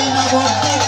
এই নবদ্বীপ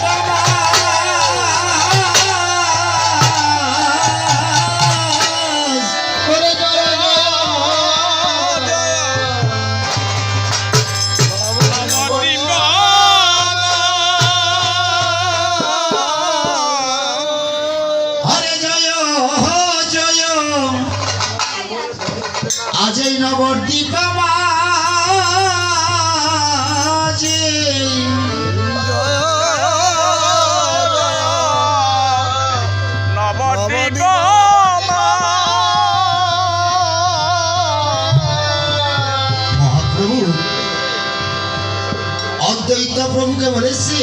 প্রভুকে বলেছে,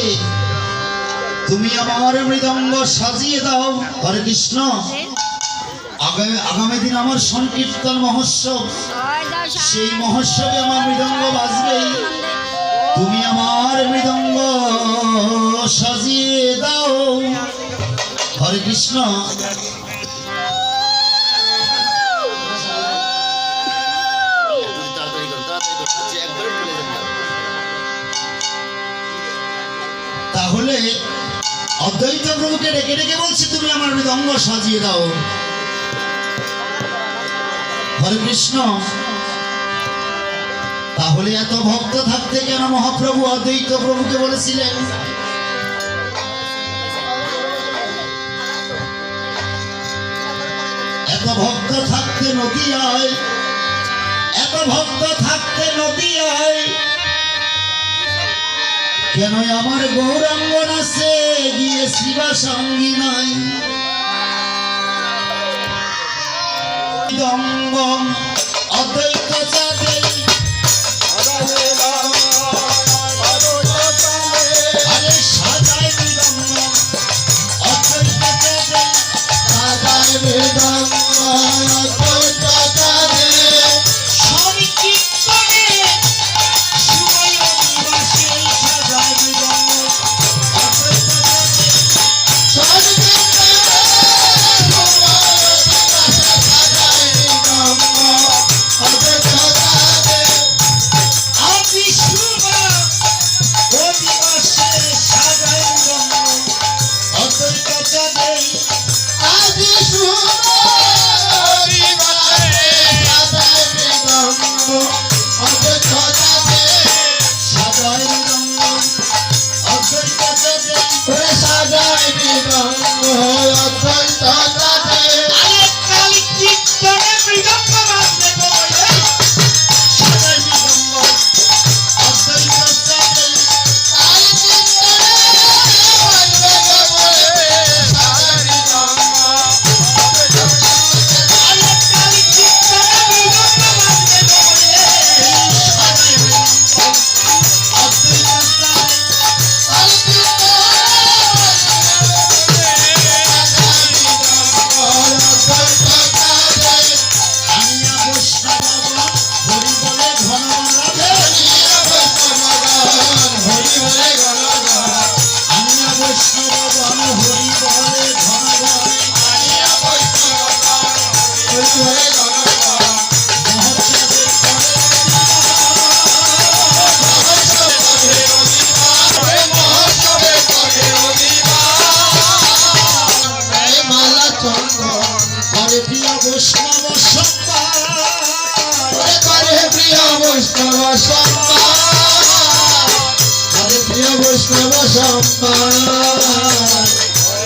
তুমি আমার মৃদঙ্গ সাজিয়ে দাও, হরে কৃষ্ণ। আগামী আগামী দিন আমার সংকীর্তন মহোৎসব। সেই মহোৎসবে আমার মৃদঙ্গ বাজবে। তুমি আমার মৃদঙ্গ সাজিয়ে দাও, হরে কৃষ্ণ। তাহলে অদ্বৈত প্রভুকে ডেকে ডেকে বলছি, তুমি আমার মৃদঙ্গ সাজিয়ে দাও। হরে কৃষ্ণ, তাহলে এত ভক্ত থাকতে কেন মহাপ্রভু অদ্বৈত প্রভুকে বলেছিলেন? এত ভক্ত থাকতে নদিয়ায় এত ভক্ত থাকতে নদিয়ায় কেন আমার গৌরাঙ্গ নাচে? গিয়ে শিবা সঙ্গী নাই। দঙ্গ অদ্বৈত চাঁদে। আরে আরে বৈষ্ণব সম্পাদ করে প্রিয় বৈষ্ণব সম্মান করে প্রিয় বৈষ্ণব সম্মান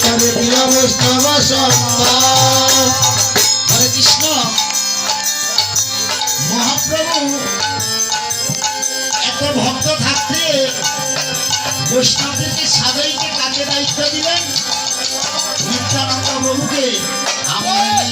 করে প্রিয় বৈষ্ণব সম্মান হরে কৃষ্ণ। মহাপ্রভু এত ভক্ত থাকতে বৈষ্ণবদেরকে সাজাইতে কাকে দায়িত্ব দিলেন নিত্যানন্দ প্রভুকে। আমার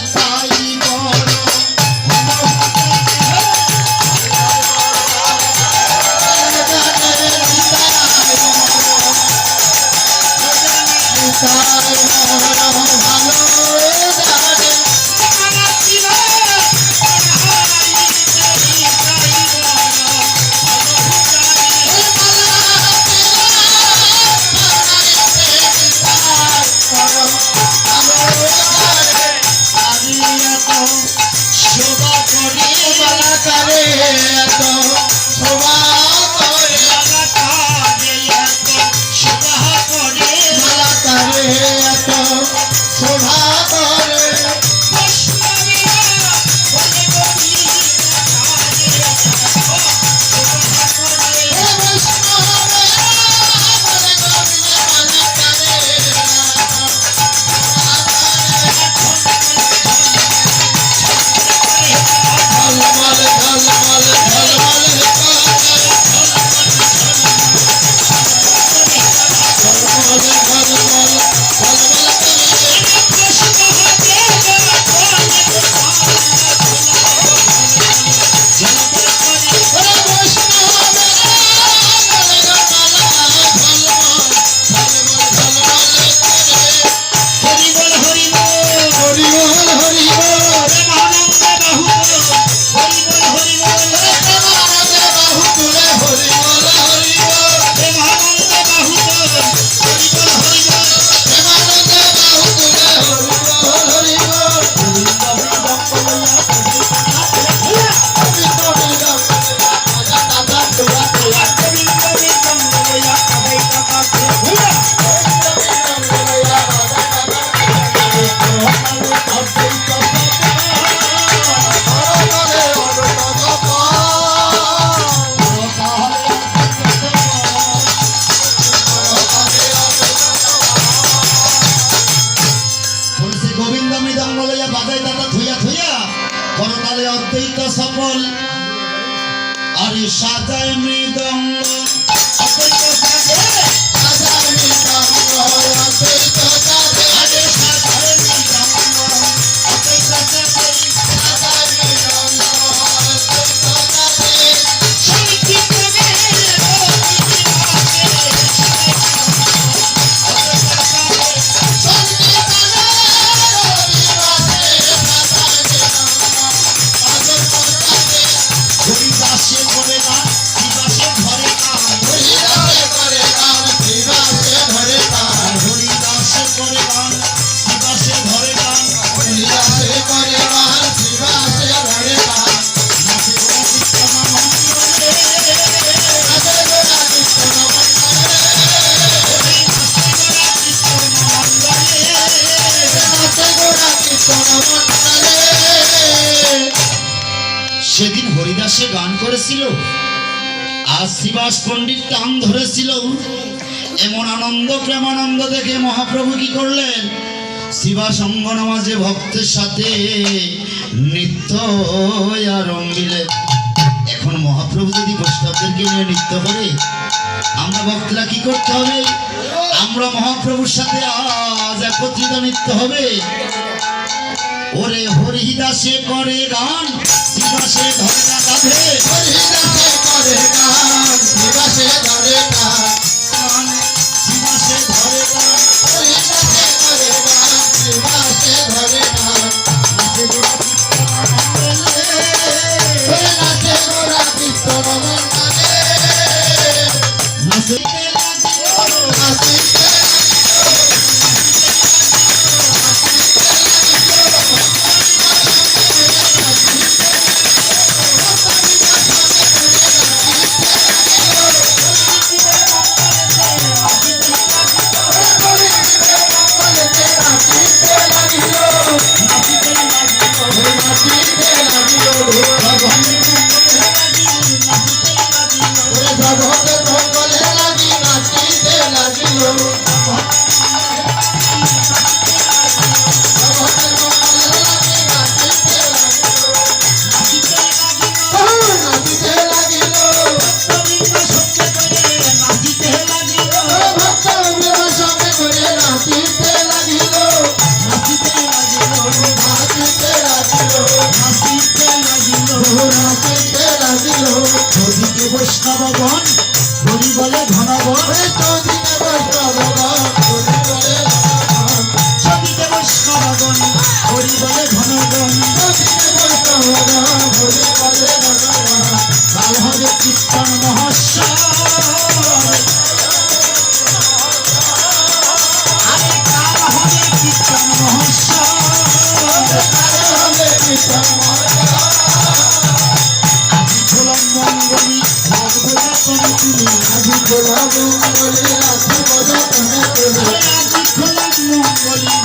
আরে সাজায় মৃদঙ্গ। করেছিল। আর শিবাস পণ্ডিত টান ধরেছিল। এমন আনন্দ, প্রেমানন্দ দেখে মহাপ্রভু কি করলেন? শিবাস অঙ্গ নামাজে ভক্তের সাথে নৃত্য আরম্ভিলেন। এখন মহাপ্রভু যদি বৈষ্ণবদেরকে নিয়ে নৃত্য করে, আমরা ভক্তরা কি করতে হবে? আমরা মহাপ্রভুর সাথে আজ একত্রিত নৃত্য হবে। ওরে হরিদাসে করে গান শিবাসে ধরে কাঁধে হরিদাসে করে গান শিবাসে ধরে গান ঘনগণ ওরে চৌদিনে বলি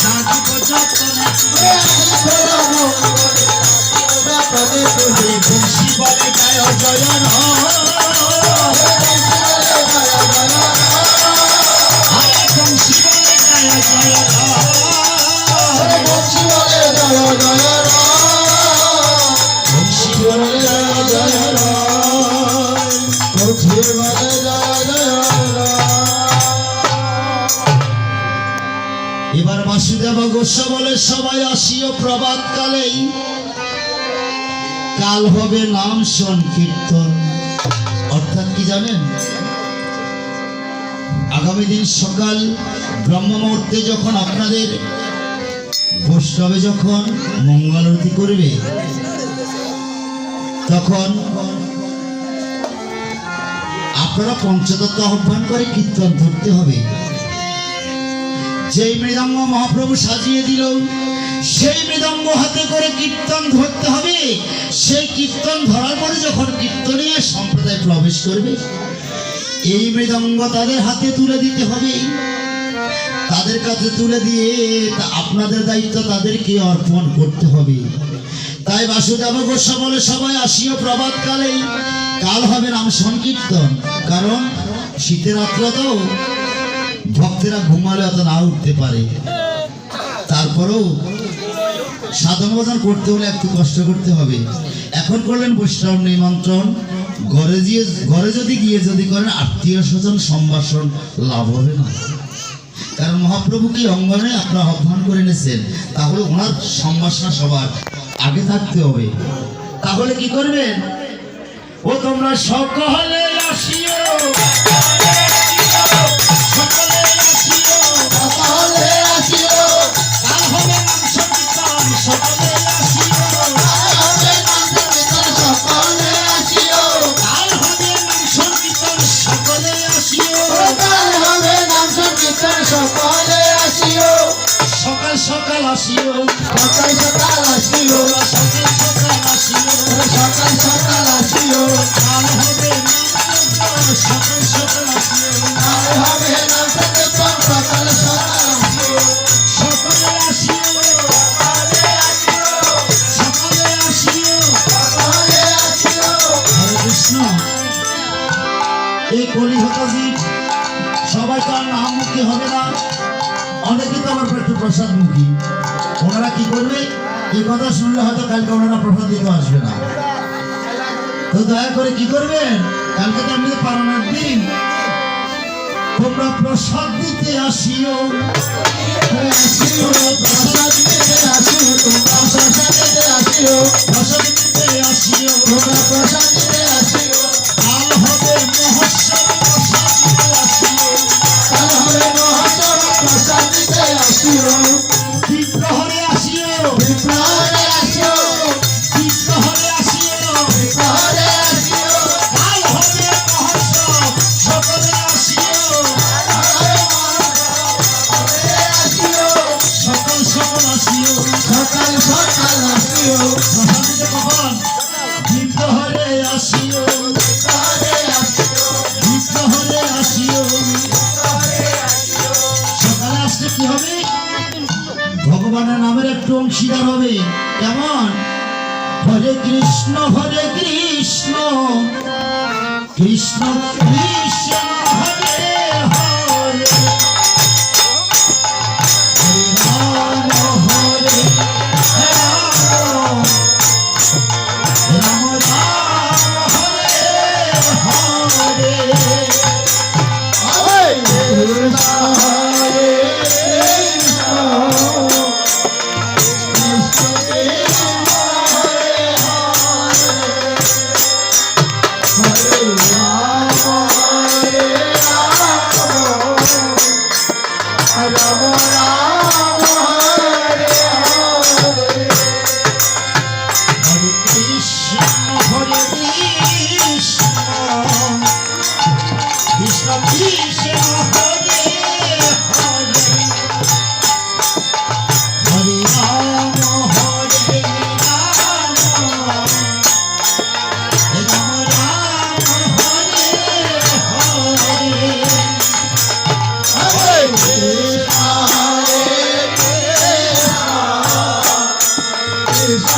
সবাই আসিও প্রভাত কালেই কাল হবে নাম সংকীর্তন। অর্থাৎ কি জানেন? আগামী দিন সকাল ব্রহ্ম মুহূর্তে যখন আপনাদের বৈষ্ণবে যখন মঙ্গলারতি করবে, তখন আপনারা পঞ্চতত্ত্ব আহ্বান করে কীর্তন ধরতে হবে। যেই মৃদঙ্গ মহাপ্রভু সাজিয়ে দিল সেই মৃদঙ্গ হাতে করে কীর্তন ধরতে হবে। সেই কীর্তন ধরার পরে যখন কীর্তনীয় সম্প্রদায় প্রবেশ করবে, এই মৃদঙ্গ তাদের হাতে তুলে দিতে হবে। তাদের কাছে তুলে দিয়ে আপনাদের দায়িত্ব তাদেরকে অর্পণ করতে হবে। তাই বাসুদেব গোস্বা বলে সবাই আসিও প্রভাত কালে কাল হবে নাম সংকীর্তন, কারণ শীতের রাত্র তো ভক্তেরা ঘুমালে অত না উঠতে পারে। তারপরেও সাধন করতে হলে একটু কষ্ট করতে হবে। এখন করলেন বৈষ্ণব নিমন্ত্রণ। ঘরে গিয়ে, ঘরে যদি গিয়ে যদি করেন, আত্মীয় স্বজন সম্ভাষণ লাভ হবে না। কারণ মহাপ্রভুকে অঙ্গনে আপনার আহ্বান করে এনেছেন? তাহলে ওনার সম্ভাষণা সবার আগে থাকতে হবে। তাহলে কি করবেন? ও তোমরা সকলে আসিও। সকলে সকাল আসিও সকাল সকাল আসিও কথা শুনলে হয়তো কালকে ওনারা প্রসাদ দিতে আসবে না। তো দয়া করে কি করবেন? কালকে তো আমি পারানোর দিন। তোমরা প্রসাদ দিতে আসিও প্রসাদ দিতে আসিও প্রসাদ দিতে আসিও। তোমরা প্রসাদ দিতে আসিও। কৃষ্ণ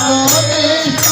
Amém.